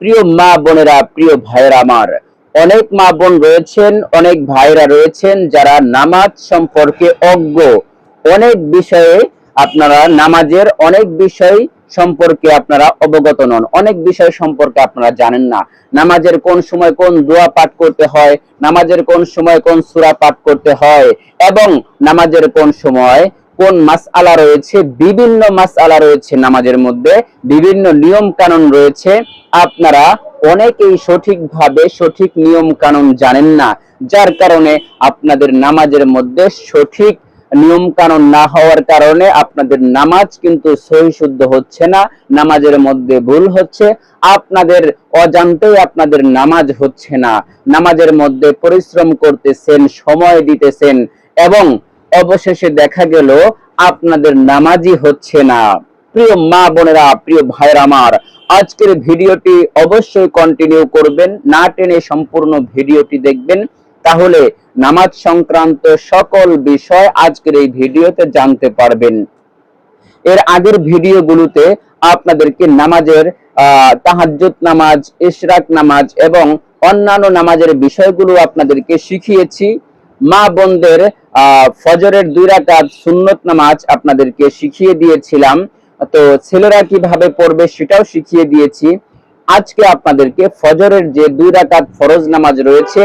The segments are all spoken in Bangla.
প্রিয় মা বোনেরা, প্রিয় ভাইয়েরা আমার, অনেক মা বোন রয়েছেন, অনেক ভাইরা রয়েছেন যারা নামাজ সম্পর্কে অজ্ঞ। অনেক বিষয়ে আপনারা নামাজের অনেক বিষয় সম্পর্কে আপনারা অবগত নন। অনেক বিষয় সম্পর্কে আপনারা জানেন না। নামাজের কোন সময় কোন দোয়া পাঠ করতে হয়, নামাজের কোন সময় কোন সূরা পাঠ করতে হয়, এবং নামাজের কোন সময় কোন মাসআলা রয়েছে? বিভিন্ন মাসআলা রয়েছে নামাজের মধ্যে, বিভিন্ন নিয়ম কানুন রয়েছে। আপনারা অনেকেই সঠিকভাবে সঠিক নিয়ম কানুন জানেন না, যার কারণে আপনাদের নামাজের মধ্যে সঠিক নিয়ম কানুন না হওয়ার কারণে আপনাদের নামাজ কিন্তু সহি শুদ্ধ হচ্ছে না, নামাজের মধ্যে ভুল হচ্ছে, আপনাদের অজান্তেই আপনাদের নামাজ হচ্ছে না। নামাজের মধ্যে পরিশ্রম করতেছেন, সময় দিতেছেন এবং অবশেষে দেখা গেল, আপনাদের নামাজই হচ্ছে না। প্রিয় মা বোনেরা, প্রিয় ভাইয়ের আমার, আজকের ভিডিওটি অবশ্যই কন্টিনিউ করবেন, না টেনে সম্পূর্ণ ভিডিওটি দেখবেন। তাহলে নামাজ সংক্রান্ত সকল বিষয় আজকের এই ভিডিওতে জানতে পারবেন। এর আগের ভিডিওগুলোতে আপনাদেরকে নামাজের তাহাজ্জুদ নামাজ, ইশরাক নামাজ এবং অন্যান্য নামাজের বিষয়গুলো আপনাদেরকে শিখিয়েছি। মা বোনদের ফজরের দুই রাকাত সুন্নত নামাজ আপনাদেরকে শিখিয়ে দিয়েছিলাম। তো ছেলেরা কীভাবে পড়বে সেটাও শিখিয়ে দিয়েছি। আজকে আপনাদেরকে ফজরের যে দুই রাকাত ফরজ নামাজ রয়েছে,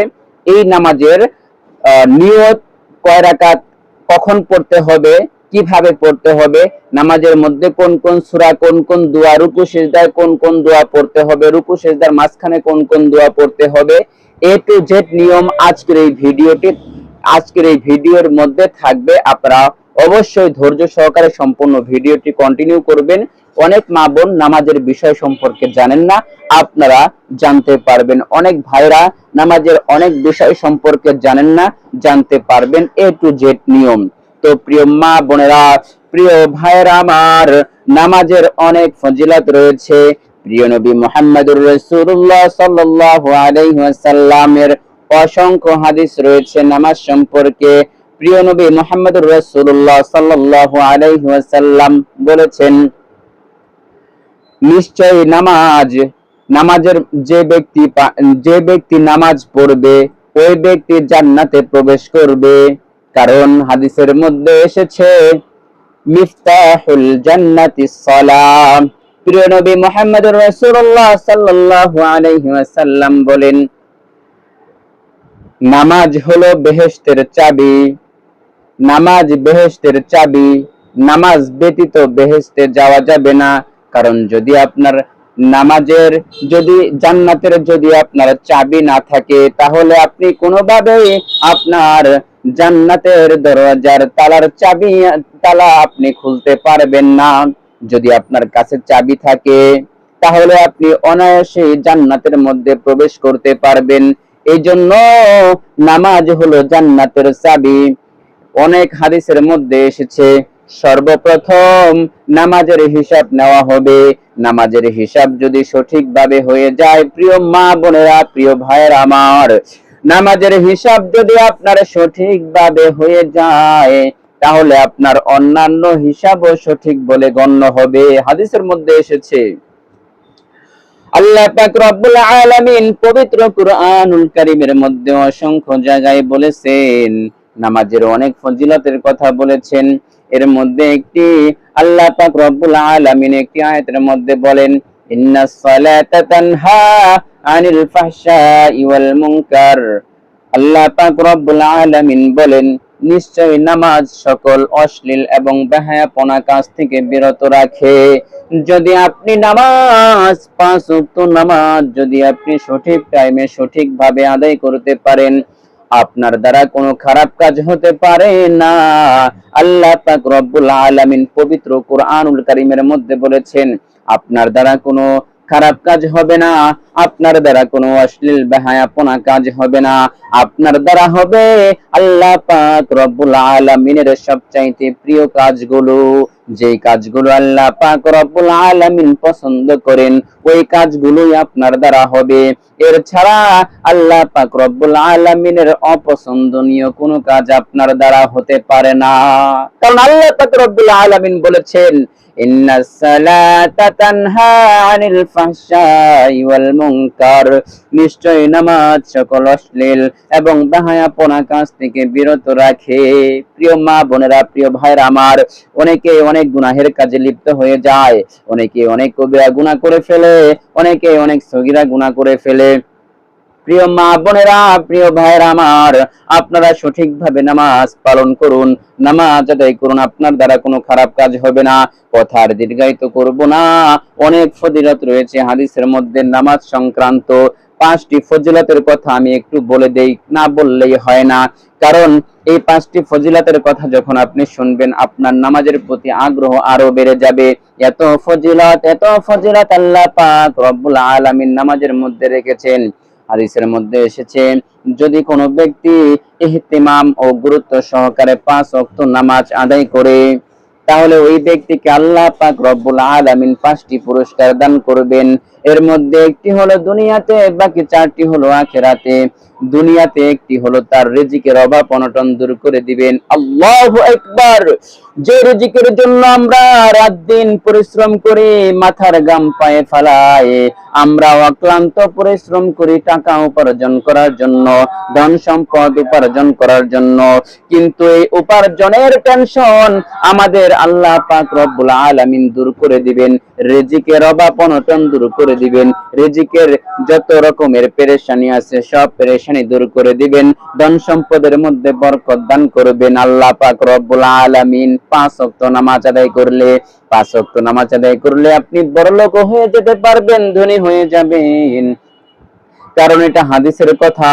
এই নামাজের নিয়ত কয় রাকাত, কখন পড়তে হবে, কীভাবে পড়তে হবে, নামাজের মধ্যে কোন কোন সূরা, কোন কোন দোয়া, রুকু, সেজদায় কোন কোন দোয়া পড়তে হবে, রুকু, সেজদার মাঝখানে কোন কোন দোয়া পড়তে হবে, এ টু জেড নিয়ম আজকের এই ভিডিওটি। আজকের এই ভিডিওর মধ্যে থাকবে, আপনারা অবশ্যই ধৈর্য সহকারে সম্পূর্ণ ভিডিওটি কন্টিনিউ করবেন। অনেক মা বোন নামাজের বিষয় সম্পর্কে জানেন না, আপনারা জানতে পারবেন। অনেক ভাইরা নামাজের অনেক বিষয় সম্পর্কে জানেন না, জানতে পারবেন এ টু জেড নিয়ম। তো প্রিয় মা বোনেরা, প্রিয় ভাইরা আমার, নামাজের অনেক ফজিলত রয়েছে। প্রিয় নবী মোহাম্মদুর রাসূলুল্লাহ সাল্লাল্লাহু আলাইহি ওয়াসাল্লামের অসংখ্য হাদিস রয়েছে নামাজ সম্পর্কে। প্রিয় নবী মোহাম্মদুর রাসূলুল্লাহ সাল্লাল্লাহু আলাইহি ওয়াসাল্লাম বলেছেন, নিশ্চয়ই নামাজ, নামাজের যে ব্যক্তি যে ব্যক্তি নামাজ পড়বে, ওই ব্যক্তি জান্নাতে প্রবেশ করবে। কারণ হাদিসের মধ্যে এসেছে, মিফতাহুল জান্নাতি সালাম। প্রিয় নবী মুহাম্মদুর রাসূলুল্লাহ সাল্লাল্লাহু আলাইহি বলেন নামাজ হলো বেহেশতের চাবি। নামাজ বেহেশতের চাবি, নামাজ ব্যতীত বেহেশতে যাওয়া যাবে না। কারণ যদি আপনার নামাজের, যদি জান্নাতের যদি আপনার চাবি না থাকে, তাহলে আপনি কোনোভাবেই আপনার জান্নাতের দরজার তালার চাবি, তালা আপনি খুলতে পারবেন না। যদি আপনার কাছে চাবি থাকে, তাহলে আপনি অনায়াসে জান্নাতের মধ্যে প্রবেশ করতে পারবেন। এই জন্য নামাজ হলো জান্নাতের চাবি। অনেক হাদিসের মধ্যে এসেছে, সর্বপ্রথম নামাজের হিসাব নেওয়া হবে। নামাজের হিসাব যদি সঠিকভাবে হয়ে যায়, প্রিয় মা বোনেরা, প্রিয় ভাইয়ের আমার, নামাজের হিসাব যদি আপনার সঠিকভাবে হয়ে যায়, তাহলে আপনার অন্যান্য হিসাবও সঠিক বলে গণ্য হবে। হাদিসের মধ্যে এসেছে আল্লাহ পাক রব্বুল আলামিন পবিত্র কুরআনুল কারীমের মধ্যে অসংখ্য জায়গায় বলেছেন, নামাজের অনেক ফজিলতের কথা বলেছেন। এর মধ্যে একটি আল্লাহ পাক রব্বুল আলামিন একটি আয়াতের মধ্যে বলেন ইন্নাস সালাতা তানহা আনিল ফাহশাই ওয়াল মুনকার। আল্লাহ পাক রব্বুল আলামিন বলেন নিশ্চয় নামাজ সকল অশ্লীল এবং বেহায়াপনা কাজ থেকে বিরত রাখে। যদি আপনি নামাজ, পাঁচ ওয়াক্ত নামাজ যদি আপনি সঠিক টাইমে সঠিকভাবে আদায় করতে পারেন, আপনার দ্বারা কোনো খারাপ কাজ হতে পারে না। আল্লাহ পাক রব্বুল আলামিন পবিত্র কোরআনুল কারীমের মধ্যে বলেছেন, আপনার দ্বারা কোনো খারাপ কাজ হবে না, আপনার দ্বারা কোনো অশ্লীল বেহায়াপনা কাজ হবে না। আপনার দ্বারা হবে আল্লাহ পাক রব্বুল আলামিনের সবচাইতে প্রিয় কাজগুলো। যেই কাজগুলো আল্লাহ পাক রব্বুল আলামিন পছন্দ করেন, ওই কাজগুলোই আপনার দ্বারা হবে। এর ছাড়া আল্লাহ পাক রব্বুল আলামিনের অপছন্দনীয় কোনো কাজ আপনার দ্বারা হতে পারে না। কারণ আল্লাহ পাক রব্বুল আলামিন বলেছেন ইন্নাস সালাতা তানহা আনিল ফাহশাই ওয়াল নিশ্চয় নামাজ সকল অশ্লীল এবং বাহায়াপনা কাজ থেকে বিরত রাখে। প্রিয় মা বোনেরা, প্রিয় ভাইরা আমার, অনেকে অনেক গুনাহের কাজে লিপ্ত হয়ে যায়, অনেকে অনেক কবিরা গুনাহ করে ফেলে, অনেকে অনেক সগীরা গুনাহ করে ফেলে। প্রিয় মা বোনেরা, প্রিয় ভাইরা আমার, আপনারা সঠিকভাবে নামাজ পালন করুন। নামাজ আদায় করুন, আপনার দ্বারা কোনো খারাপ কাজ হবে না কথার দীর্ঘায়িত করব না। অনেক ফজিলত রয়েছে হাদিসের মধ্যে, নামাজ সংক্রান্ত পাঁচটি ফজিলতের কথা আমি একটু বলে দেই, না বললেই হয় না। কারণ এই পাঁচটি ফজিলতের কথা যখন আপনি শুনবেন, আপনার নামাজের প্রতি আগ্রহ আরও বেড়ে যাবে। এত ফজিলত এত ফজিলত আল্লাহ পাক রব্বুল আলামিন নামাজের মধ্যে রেখেছেন। হাদিসের মধ্যে এসেছে, যদি কোনো ব্যক্তি ইহতিমাম ও গুরুত্ব সহকারে পাঁচ অক্ত নামাজ আদায় করে, তাহলে ওই ব্যক্তিকে আল্লাহ পাক রব্বুল আলামিন পাঁচটি পুরস্কার দান করবেন। এর মধ্যে একটি হলো দুনিয়াতে, বাকি চারটি হলো আখেরাতে। দুনিয়াতে একটি হলো তার রেজিকের অভাব, অনটন দূর করে দিবেন। আল্লাহু আকবার! যে রেজিকের জন্য আমরা রাত দিন পরিশ্রম করি, মাথার গাম পায়ে ফালাই আমরা অক্লান্ত পরিশ্রম করি টাকা উপার্জন করার জন্য, ধন সম্পদ উপার্জন করার জন্য। কিন্তু এই উপার্জনের টেনশন আমাদের আল্লাহ পাক রব্বুল আলামিন দূর করে দিবেন। রেজিকের অভাব, অনটন দূর করে দিবেন। রেজিকের যত রকমের পেরেশানি আছে, সব পেরেশানি দূর করে দিবেন, ধন সম্পদের মধ্যে বরকত দান করবেন আল্লাহ পাক রব্বুল আলামিন। পাঁচ ওয়াক্ত নামাজ আদায় করলে, পাঁচ ওয়াক্ত নামাজ আদায় করলে আপনি বড়লোক হয়ে যেতে পারবেন, ধনী হয়ে যাবেন। কারণ এটা হাদিসের কথা,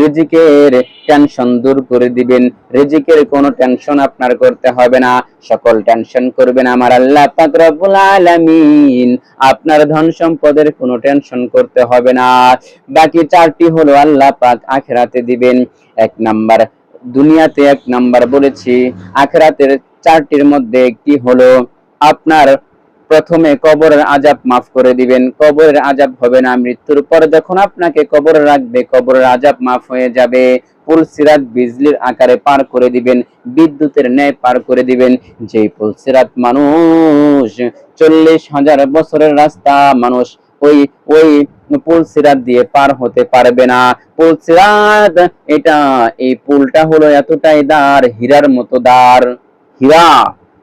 রিজিকের টেনশন দূর করে দিবেন। রিজিকের কোনো টেনশন আপনার করতে হবে না। সকল টেনশন করবেন আমার আল্লাহ পাক রব্বুল আলামিন। আপনার ধন সম্পদের কোনো টেনশন করতে হবে না। বাকি চারটি হলো আল্লাহ পাক আখেরাতে দিবেন। এক নাম্বার, দুনিয়াতে এক নাম্বার বলেছি। আখেরাতের চারটির মধ্যে একটি হলো আপনার প্রথমে কবরের আজাব মাফ করে দিবেন। কবরের আজাব হবে না, মৃত্যুর পর যখন আপনাকে কবরে রাখবে, কবরের আজাব মাফ হয়ে যাবে। পুল সিরাত বিজলির আকারে পার করে দিবেন, বিদ্যুতের ন্যায় পার করে দিবেন। যে পুল সিরাত মানুষ, চল্লিশ হাজার বছরের রাস্তা মানুষ, ওই ওই পুল সিরাত দিয়ে পার হতে পারবে না। পুল সিরাত, এটা, এই পুলটা হলো এতটাই দার, হীরার মতো দার। হীরা,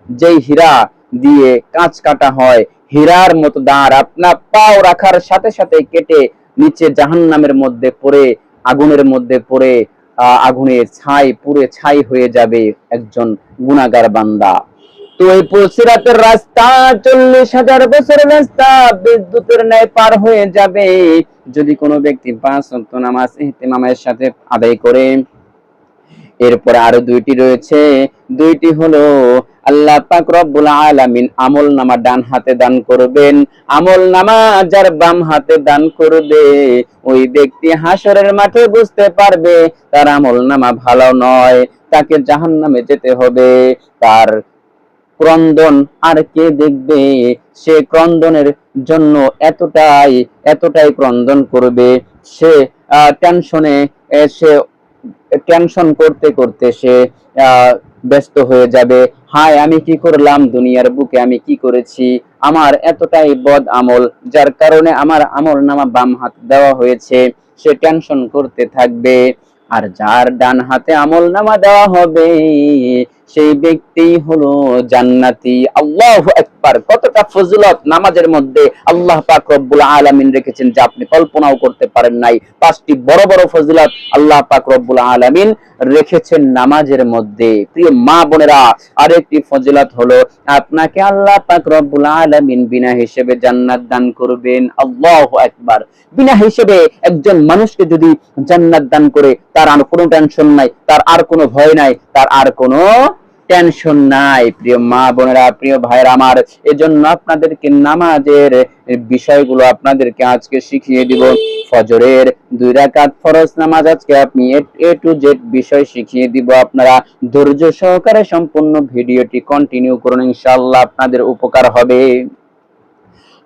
যেই হীরা দিয়ে কাঁচ কাটা হয়। হীরার মতো দাঁড় আপনার পাও রাখার সাথে সাথে কেটে নিচে জাহান্নামের মধ্যে পড়ে আগুনের মধ্যে পড়ে আহ, আগুনে ছাই পুড়ে ছাই হয়ে যাবে একজন গুনাগার বান্দা। তো এই পুলসিরাতের রাস্তা চল্লিশ হাজার বছরের রাস্তা বিদ্যুতের ন্যায় পার হয়ে যাবে। যদি কোনো ব্যক্তি পাঁচ ওয়াক্ত নামাজ ইহতিমামের সাথে আদায় করে এরপরে আরও দুইটি রয়েছে। দুইটি হলো আল্লাহ পাক রব্বুল আলামিন আমল নামা ডান হাতে দান করবেন, আমল নামা যার বাম হাতে দান করবে, ওই ব্যক্তি হাসরের মাঠে বুঝতে পারবে তার আমল নামা ভালো নয়, তাকে জাহান্নামে যেতে হবে। তার ক্রন্দন আর কে দেখবে? সে ক্রন্দনের জন্য এতটাই এতটাই ক্রন্দন করবে। সে টেনশনে সে টেনশন করতে করতে সে ব্যস্ত হয়ে যাবে। হায়, আমি কি করলাম দুনিয়ার বুকে? আমি কি করেছি? আমার এতটাই বদ আমল, যার কারণে আমার আমল নামা বাম হাত দেওয়া হয়েছে, সে টেনশন করতে থাকবে। আর যার ডান হাতে আমল নামা দেওয়া হবে, সেই ব্যক্তি হলো জান্নাতি। আল্লাহু আকবার কতটা ফজিলত নামাজের মধ্যে আল্লাহ পাক রব্বুল আলামিন রেখেছেন যা আপনি কল্পনাও করতে পারেন নাই। পাঁচটি বড় বড় ফজিলত আল্লাহ পাক রব্বুল আলামিন রেখেছেন নামাজের মধ্যে। প্রিয় মা বোনেরা, আরেকটি ফজিলত হলো, আপনাকে আল্লাহ পাক রব্বুল আলামিন বিনা হিসেবে জান্নাত দান করবেন। আল্লাহু আকবার। বিনা হিসেবে একজন মানুষকে যদি জান্নাত দান করে, তার আর কোনো টেনশন নাই, তার আর কোনো ভয় নাই, তার আর কোনো টেনশন নাই, প্রিয় মা বোনেরা, প্রিয় ভাইয়েরা আমার। এজন্য আপনাদেরকে নামাজের বিষয়গুলো আপনাদেরকে আজকে শিখিয়ে দিব। ফজরের দুই রাকাত ফরজ নামাজ আজকে আপনি এ টু জেড বিষয় শিখিয়ে দিব। আপনারা ধৈর্য সহকারে সম্পূর্ণ ভিডিওটি কন্টিনিউ করুন, ইনশাআল্লাহ আপনাদের উপকার হবে।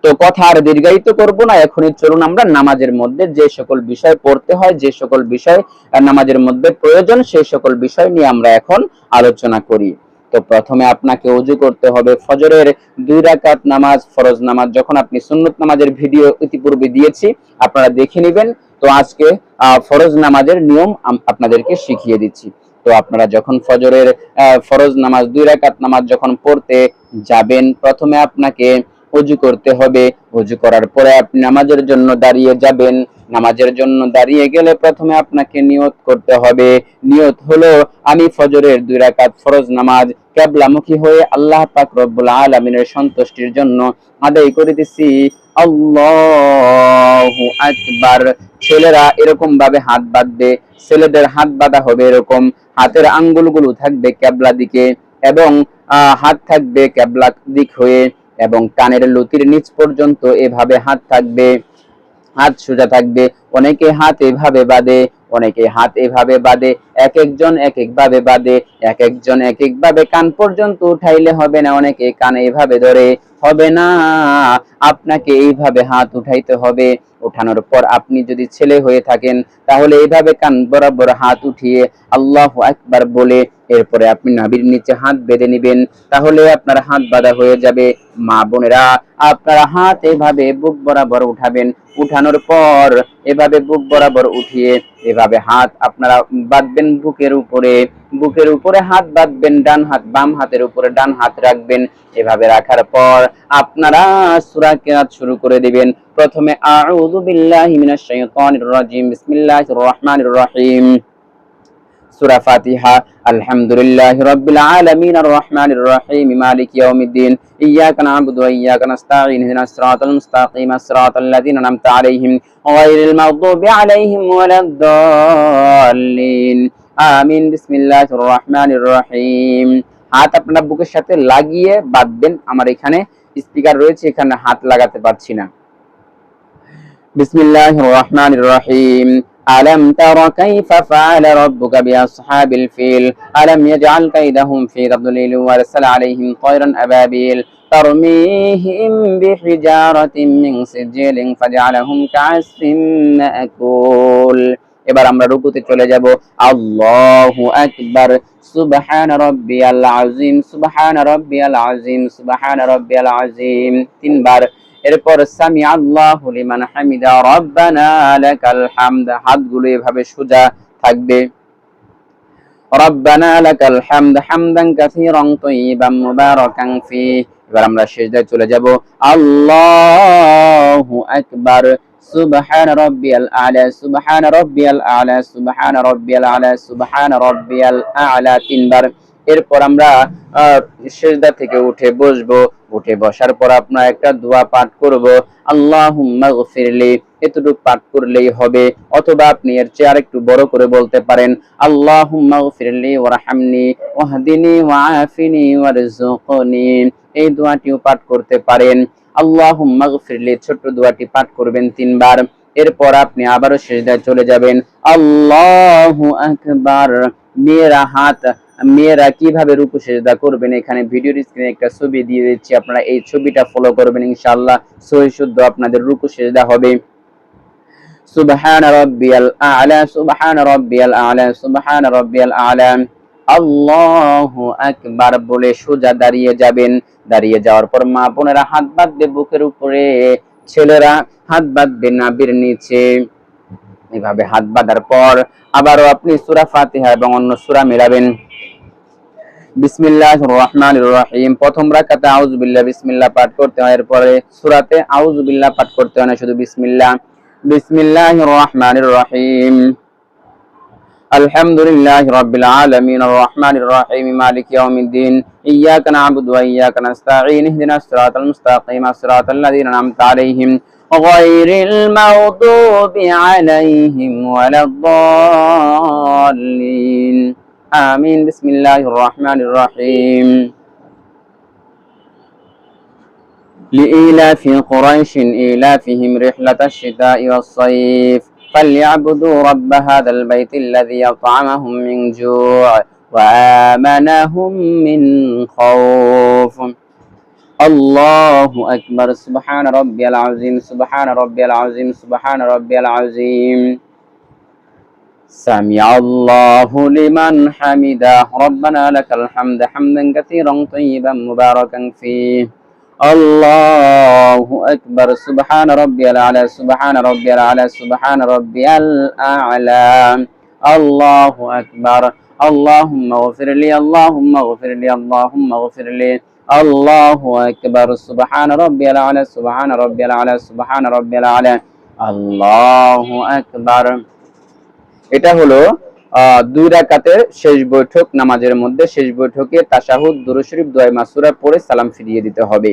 তো কথা আর দীর্ঘায়িত করব না। এখনই চলুন আমরা নামাজের মধ্যে যে সকল বিষয় পড়তে হয়, যে সকল বিষয় নামাজের মধ্যে প্রয়োজন, সেই সকল বিষয় নিয়ে আমরা এখন আলোচনা করি। তো প্রথমে আপনাকে অজু করতে হবে ফজরের দুই রাকাত নামাজ, ফরজ নামাজ। যখন আপনি সুন্নত নামাজের ভিডিও ইতিপূর্বে দিয়েছি, আপনারা দেখে নেবেন। তো আজকে ফরজ নামাজের নিয়ম আপনাদেরকে শিখিয়ে দিচ্ছি। তো আপনারা যখন ফজরের ফরজ নামাজ, দুই রাকাত নামাজ যখন পড়তে যাবেন, প্রথমে আপনাকে অজু করতে হবে। অজু করার পরে আপনি নামাজের জন্য দাঁড়িয়ে যাবেন। নামাজের জন্য দাঁড়িয়ে গেলে প্রথমে আপনাকে নিয়ত করতে হবে। নিয়ত হলো, আমি ফজরের দুই রাকাত ফরজ নামাজ কেবলামুখী হয়ে আল্লাহ পাক রব্বুল আলামিনের সন্তুষ্টির জন্য আদায় করিতেছি আল্লাহু আকবার। ছেলেরা এরকম ভাবে হাত বাঁধবে। ছেলেদের হাত বাঁধা হবে এরকম। হাতের আঙ্গুলগুলো থাকবে কেবলা দিকে এবং হাত থাকবে কেবলা দিক হয়ে। এবং কানের লতির নিচ পর্যন্ত এভাবে হাত থাকবে, হাত সোজা থাকবে, অনেকে হাত এভাবে বাঁধে, অনেকে হাত এভাবে বাঁধে এক একজন এক একভাবে বাঁধে এক একজন এক একভাবে কান পর্যন্ত উঠাইলে হবে না, অনেকে কান এভাবে ধরে। হবে না। আপনাকে এইভাবে হাত উঠাইতে হবে। উঠানোর পর আপনি যদি ছেলে হয়ে থাকেন, তাহলে এইভাবে কান বরাবর হাত উঠিয়ে আল্লাহ একবার বলে এরপরে আপনি নাভির নিচে হাত বেঁধে নেবেন। তাহলে আপনার হাত বাঁধা হয়ে যাবে। মা বোনেরা, আপনারা হাত এভাবে বুক বরাবর উঠাবেন। উঠানোর পর এভাবে বুক বরাবর উঠিয়ে এভাবে হাত আপনারা বাঁধবেন বুকের উপরে। বুকের উপরে হাত বাঁধবেন, ডান হাত, বাম হাতের উপরে ডান হাত রাখবেন। এভাবে রাখার পর আপনারা সূরা কেরাত শুরু করে দিবেন। প্রথমে, আউযু বিল্লাহি মিনাশ শাইতানির রাজিম বিসমিল্লাহির রহমানির রহিম। সূরা ফাতিহা, আলহামদুলিল্লাহি রাব্বিল আলামিন আর রহমানির রহিম মালিক ইয়াউমিদ্দিন ইয়াকা না'বুদু ওয়া ইয়াকা নাস্তাঈন ইহদিনাস সিরাতাল মুস্তাকিম সিরাতাল লাযিনা আন'আমতা আলাইহিম গায়রিল মাগদুবি আলাইহিম ওয়ালাদ-দাল্লিন আমিন বিসমিল্লাহির রহমানির রহিম হাত আপনার বুকের সাথে লাগিয়ে বাঁধবেন আমার এখানে স্পিকার রয়েছে এখানে হাত লাগাতে পারছি না বিসমিল্লাহির রহমানির রহিম ألم تر كيف فعل ربك بأصحاب الفيل ألم يجعل كيدهم في تضليل وأرسل عليهم طيرا أبابيل ترميهم بحجارة من سجيل فجعلهم كعصف مأكول এবার আমরা রুকুতে চলে যাব। আল্লাহু আকবার। সুবহান রাব্বিয়াল আযীম, সুবহান রাব্বিয়াল আযীম, সুবহান রাব্বিয়াল আযীম। তিনবার। এরপর সামি আল্লাহু লিমান হামিদা, রব্বানা লাকাল হামদ। হাতগুলো এভাবে সোজা থাকবে। রব্বানা লাকাল হামদ, হামদান কাসীরান তাইয়িবান মুবারাকান ফি এবার আমরা সিজদায় চলে যাব। আল্লাহু আকবার। সুবহান রাব্বিয়াল আলা, সুবহান রাব্বিয়াল আলা, সুবহান রাব্বিয়াল আলা, সুবহান রাব্বিয়াল আলা তিনবার। এরপর আমরা সিজদা থেকে উঠে বসবো। উঠে বসার পর আপনার একটা দোয়া পাঠ করব। আল্লাহুম্মা গফিরলি, এতটুকু পাঠ করলেই হবে। অথবা আপনি এর চেয়ে আরেকটু বড় করে বলতে পারেন, আল্লাহুম্মা গফিরলি ওয়ারহামনি, ওয়াহদিনি ওয়াআফিনি ওয়ারজুকনি এই দোয়াটিও পাঠ করতে পারেন। আল্লাহুম্মা গফিরলি, ছোট্ট দোয়াটি পাঠ করবেন তিনবার। এরপর আপনি আবারও চলে যাবেন। আল্লাহু আকবার। মেয়েরা হাত, মেয়েরা কীভাবে রুকু সেজদা করবেন? এখানে ভিডিওর স্ক্রিনে একটা ছবি দিয়ে দিচ্ছি। আপনারা এই ছবিটা ফলো করবেন ইনশাআল্লাহ। সহি শুদ্ধ আপনাদের রুকু সেজদা হবে। সুবহান রাব্বিয়াল আ'লা, সুবহান রাব্বিয়াল আ'লা, সুবহান রাব্বিয়াল আ'লা। আল্লাহু আকবার বলে সোজা দাঁড়িয়ে যাবেন। দাঁড়িয়ে যাওয়ার পর মা বোনেরা হাত বাঁধবে বুকের উপরে। ছেলেরা হাত বাঁধবে নাভির নিচে। এভাবে হাত বাঁধার পর আবারও আপনি সুরা ফাতিহা এবং অন্য সুরা মেলাবেন। বিসমিল্লাহ রহমান রহিম। প্রথম রাকাতে আউযু বিল্লাহ বিসমিল্লাহ পাঠ করতে হয়। এরপরে সূরাতে আউযু বিল্লাহ পাঠ করতে হয় না, শুধু বিসমিল্লাহ। বিসমিল্লাহির রহমানির রহিম। الحمد لله رب العالمين الرحمن الرحيم مالك يوم الدين إياك نعبد وإياك نستعين اهدنا الصراط المستقيم صراط الذين أنعمت عليهم غير المغضوب عليهم ولا الضالين. آمين. بسم الله الرحمن الرحيم. لإيلاف قريش إيلافهم رحلة الشتاء والصيف. فليعبدوا رب هذا البيت الذي أطعمهم من جوع وآمنهم من خوف. الله أكبر. سبحان ربي العظيم. سبحان ربي العظيم. سبحان ربي العظيم. سمع الله لمن حمده. ربنا لك الحمد حمدا كثيرا طيبا مباركا فيه. الله أكبر سبحان ربي الأعلى سبحان ربي الأعلى سبحان ربي الأعلى الله أكبر اللهم اغفر لي اللهم اغفر لي اللهم اغفر لي الله أكبر سبحان ربي الأعلى سبحان ربي الأعلى سبحان ربي الأعلى الله أكبر এটা হলো আহ, দুই রাকাতের শেষ বৈঠক নামাজের মধ্যে শেষ বৈঠকে তাশাহুদ দুরূদ শরীফ দোয়া মাসুরা পড়ে সালাম ফিরিয়ে দিতে হবে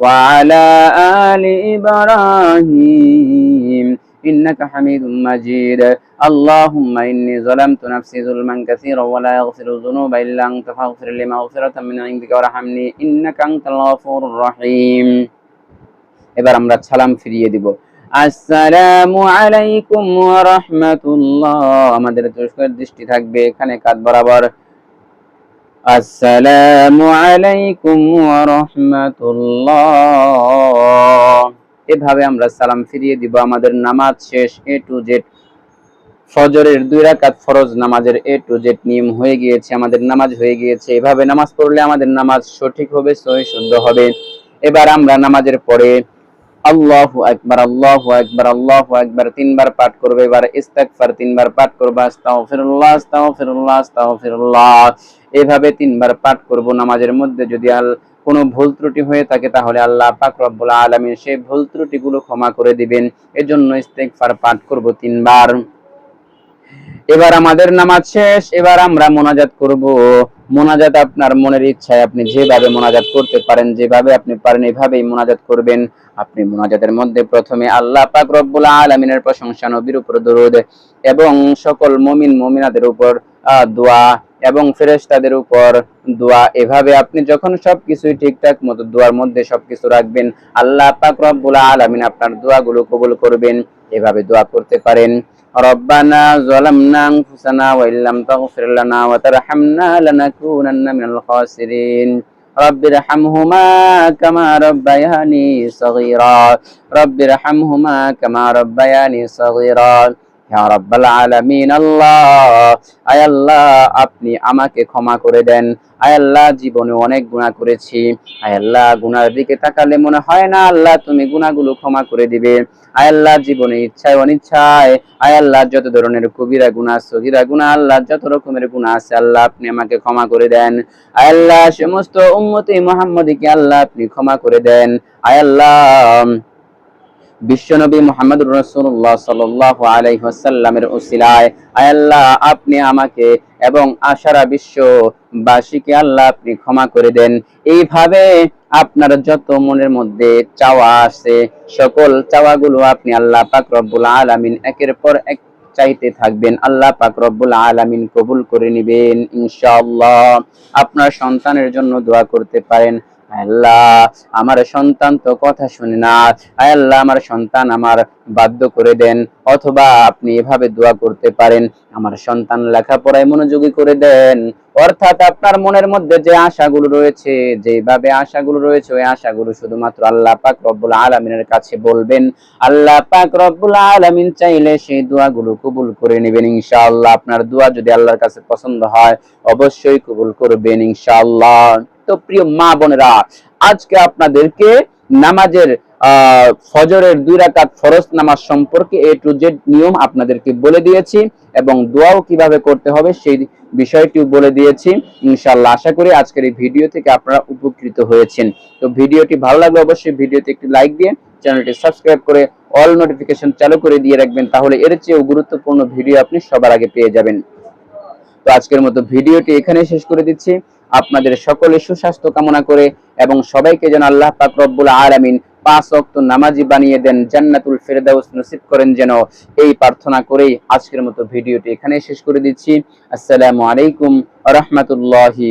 وعلى آل إبراهيم إنك حميد مجيد اللهم إني ظلمت نفسي ظلما كثيرا ولا يغفر الذنوب إلا أنت فاغفر لي مغفرة من عندك وارحمني إنك أنت الغفور الرحيم এবার আমরা সালাম ফিরিয়ে দিব আসসালামু আলাইকুম ওয়া রাহমাতুল্লাহ আমাদের চোখের দৃষ্টি থাকবে এখানে কাত বরাবর আসসালামু আলাইকুম রাহমাতুল্লাহ এভাবে আমরা সালাম ফিরিয়ে দিব আমাদের নামাজ শেষ এ টু জেড ফজরের দুই রাকাত ফরজ নামাজের এ টু জেড নিয়ম হয়ে গিয়েছে, আমাদের নামাজ হয়ে গিয়েছে। এভাবে নামাজ পড়লে আমাদের নামাজ সঠিক হবে, সহি শুদ্ধ হবে। এবার আমরা নামাজের পরে আল্লাহু আকবার আল্লাহু আকবার, আল্লাহু একবার তিনবার পাঠ করবে, এবার ইস্তাকফার তিনবার পাঠ করবে, আস্তাগফিরুল্লাহ আস্তাগফিরুল্লাহ আস্তাগফিরুল্লাহ। এভাবে তিনবার পাঠ করব নামাজের মধ্যে, যদি আল কোনো ভুল ত্রুটি হয়ে থাকে তাহলে আল্লাহ পাক রব্বুল আলামিন সেই ভুল ত্রুটিগুলো ক্ষমা করে দিবেন। এজন্য ইস্তেকফার পাঠ করব তিনবার। এবার আমাদের নামাজ শেষ, এবার আমরা মোনাজাত করব। মোনাজাত আপনার মনের ইচ্ছায় আপনি যেভাবে মোনাজাত করতে পারেন, যেভাবে আপনি পারেন, এভাবেই মোনাজাত করবেন। আপনি মোনাজাতের মধ্যে প্রথমে আল্লাহ পাক রব্বুল আলামিনের প্রশংসা নবীর উপর দরুদ এবং সকল মুমিন, মুমিনাদের উপর দোয়া এবং ফেরেশতাদের উপর দোয়া। এভাবে আপনি যখন সবকিছুই ঠিকঠাক মতো দোয়ার মধ্যে সবকিছু রাখবেন, আল্লাহ পাক রব্বুল আলামিন আপনার দোয়াগুলো কবুল করবেন। এভাবে দোয়া করতে পারেন। ربنا ظلمنا أنفسنا وإن لم تغفر لنا وترحمنا لنكونن من الخاسرين. رب ارحمهما كما ربياني صغيرا. رب ارحمهما كما ربياني صغيرا. আপনি আমাকে ক্ষমা করে দেন। আয় আল্লাহ, জীবনে অনেক গুনাহ করেছি। আয় আল্লাহ, গুনার দিকে তাকালে মনে হয় না আল্লাহ তুমি গুনাহগুলো ক্ষমা করে দিবে। আয় আল্লাহ, জীবনে ইচ্ছায় অনিচ্ছায়। আয় আল্লাহ, যত ধরনের কবিরা গুনাহ, সগীরা গুনাহ, আল্লাহ, যত রকমের গুনাহ আছে, আল্লাহ আপনি আমাকে ক্ষমা করে দেন। আয় আল্লাহ, সমস্ত উম্মতি মুহাম্মদীকে আল্লাহ আপনি ক্ষমা করে দেন। আয় আল্লাহ বিশ্বনবী মোহাম্মদ রসুল্লাহ সাল্লাহ আলাইসাল্লামের উসিলায় আল্লাহ, আপনি আমাকে এবং আশারা বিশ্ববাসীকে আল্লাহ আপনি ক্ষমা করে দেন। এইভাবে আপনার যত মনের মধ্যে চাওয়া আছে, সকল চাওয়াগুলো আপনি আল্লাহ পাক রব্বুল আলামিন একের পর এক চাইতে থাকবেন। আল্লাহ পাক রব্বুল আলামিন কবুল করে নেবেন, ইনশাআল্লাহ। আপনার সন্তানের জন্য দোয়া করতে পারেন। আল্লাহ, আমার সন্তান তো কথা শুনে না। আল্লাহ, আমার সন্তান আমার বাধ্য করে দেন, অথবা আপনি এভাবে দোয়া করতে পারেন, আমার সন্তান লেখাপড়ায় মনোযোগী করে দেন। অর্থাৎ আপনার মনের মধ্যে যে আশাগুলো রয়েছে, যেভাবে আশাগুলো রয়েছে, ওই আশাগুলো শুধুমাত্র আল্লাহ পাক রব্বুল আলমিনের কাছে বলবেন। আল্লাহ পাক রব্বুল আলমিন চাইলে সেই দোয়াগুলো কবুল করে নেবেন, ইনশাআল্লাহ। আপনার দোয়া যদি আল্লাহর কাছে পছন্দ হয়, অবশ্যই কবুল করবেন, ইনশাআল্লাহ। প্রিয় মা বোনেরা, আজকে আপনাদেরকে নামাজের ফজরের দুই রাকাত ফরজ নামাজ সম্পর্কে এ টু জেড নিয়ম আপনাদেরকে বলে দিয়েছি এবং দোয়াও কীভাবে করতে হবে সেই বিষয়টিও বলে দিয়েছি। ইনশাআল্লাহ আশা করি আজকের এই ভিডিও থেকে আপনারা উপকৃত হয়েছেন। তো ভিডিওটি ভালো লাগলে অবশ্যই ভিডিওতে একটি লাইক দিয়ে চ্যানেলটি সাবস্ক্রাইব করে অল নোটিফিকেশন চালু করে দিয়ে রাখবেন, তাহলে এর চেয়েও গুরুত্বপূর্ণ ভিডিও আপনি সবার আগে পেয়ে যাবেন। তো আজকের মতো ভিডিওটি এখানে শেষ করে দিচ্ছি। আপনাদের সকলে সুস্বাস্থ্য কামনা করে এবং সবাইকে যেন আল্লাহ পাক রব্বুল আলামিন পাঁচ অক্ত নামাজি বানিয়ে দেন, জান্নাতুল ফেরদাউস নসিব করেন যেন এই প্রার্থনা করেই আজকের মতো ভিডিওটি এখানে শেষ করে দিচ্ছি। আসসালামু আলাইকুম রহমতুল্লাহি